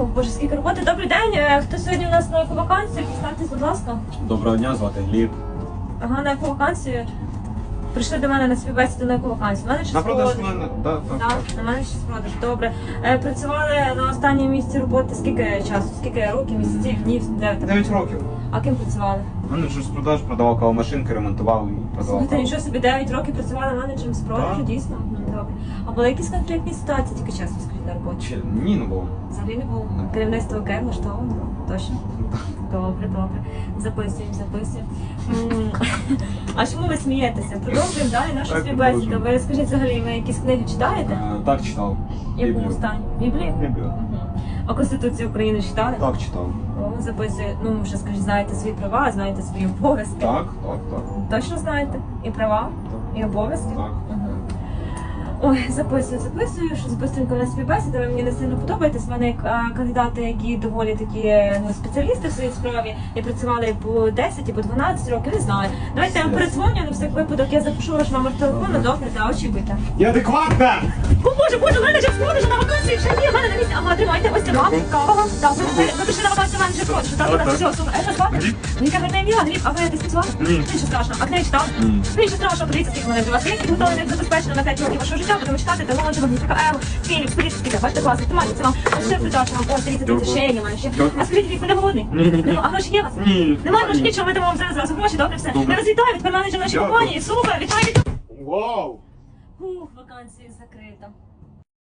О, Боже, скільки роботи. Добрий день. Е, Хто сьогодні у нас на яку вакансію? Представтесь, будь ласка. Доброго дня, звати Гліб. Ага, на яку вакансію? Прийшли до мене на співбесіду на щось На продаж продаж. мене. Да, так, Так, на мене щось продаж. Добре. Е, працювали на останньому місці роботи скільки часу? Скільки років, місяців, днів, де там? 9 років. А ким працювали? Менеджер з продаж продавав кавомашинки, ремонтував і продавав. Слухайте, каву. нічого собі 9 років працювали менеджером з продажу, Так. дійсно. Ну, Добре. А були якісь конфліктні ситуації тільки чесно скажіть на роботі? Чи ні, не було. Взагалі не було. Керівництво окей, влаштовано? Точно? Добре, добре. Записуємо, записуємо. М, А чому ви смієтеся? Продовжуємо далі нашу Так, співбесіду. продовжуємо. Ви скажіть взагалі, ви якісь книги читаєте? Е, Так читав. Яку Біблію. стані? Біблію? Біблію. Мгм. А Конституцію України читали? Так читав. О, записує. Ну, вже скажіть, знаєте свої права, знаєте свої обов'язки. Так, так, так. Точно знаєте? І права, і обов'язки? Так. Мгм. Ой, записую, записую, що быстренько на співбесіду, ви мені не сильно подобаєтесь. У мене як а, кандидати, які доволі такі ну, спеціалісти в своїй справі, і працювали по 10 і по 12 років, не знаю. Давайте я вам передзвоню на всяк випадок, я запишу ваш номер телефону, добре, та очікуйте. Я адекватна! О, боже, боже, менеджер спродажу на вакансії, ще ні, в мене на місці. Тримайте, ось це вам, кава. Так, ви, ви на вакансію менеджер спродажу, так, Так, так, так. все, супер. Це? Гліб. Мені каже, не Гліб, а ви десь працювали? Ні. Нічого страшного. А книги читав? Ні. Нічого страшного, подивіться, скільки мене для вас є. Не забезпечено на 5 років вашого життя, будемо читати, таланти, магнітика, М, Філіпс, Політика, бачите, класний, тримайте, це вам. Ще придача вам, ось, дивіться, дивіться, ще є, мене ще. А скажіть, Вік, ви не голодний? Ні. А гроші є у вас? Ні. Немає грошей, нічого, ми дамо вам зараз зразу гроші, добре, все. Я вас вітаю, від менеджера нашої компанії, супер, вітаю, вітаю. Вау! Ух, вакансія закрита.